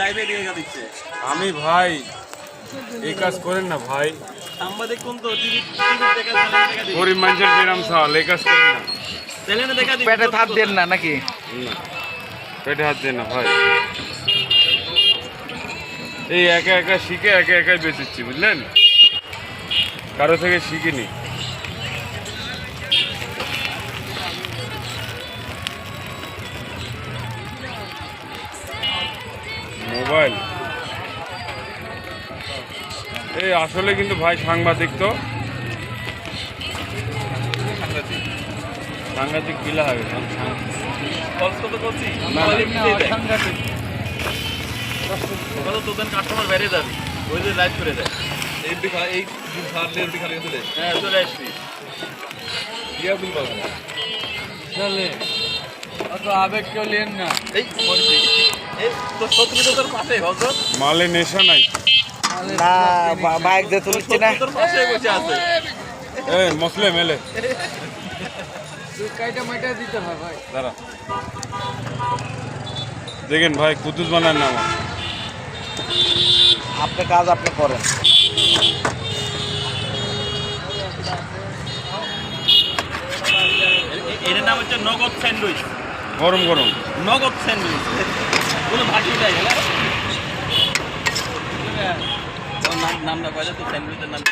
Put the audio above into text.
লাইভে দেখা দিচ্ছে। আমি ভাই এই কাজ করেন না ভাই। সাংবাদিক কোন তো গরিব মানুষের বেরাম সাল এই কাজ করেন না। পেটে থাপ দেন না নাকি? পেটে হাত দেন না ভাই। এই একা একা শিখে একা একাই বেঁচেছি বুঝলেন? কারও থেকে শিখিনি। মোবাইল। এই আসলে কিন্তু ভাই সাংবাদিক তো। সাংঘাতিক কিলা হবে তোদের কাস্টমার বেড়ে যাবে। ওই যে লাইভ করে দেয়। এই বিঘা এই ছাড়লে এই বিঘা চলে হ্যাঁ চলে ইয়া চলে। অত আবেগ কেউ লেন না। এই মালে নেশা নাই। না বাইক যে তুলছে না। মসলে মেলে। হয় দাঁড়া। দেখেন ভাই কুতুজ বানার নাম আপনি কাজ আপনি করেন। এ- এর নাম হচ্ছে নগদ স্যান্ডউইচ। গরম গরম। নগদ স্যান্ডউইচ। কোনো ভাটি নাই হ্যাঁ ওর নাম নাম না কয়লা তো স্যান্ডউইচের নাম?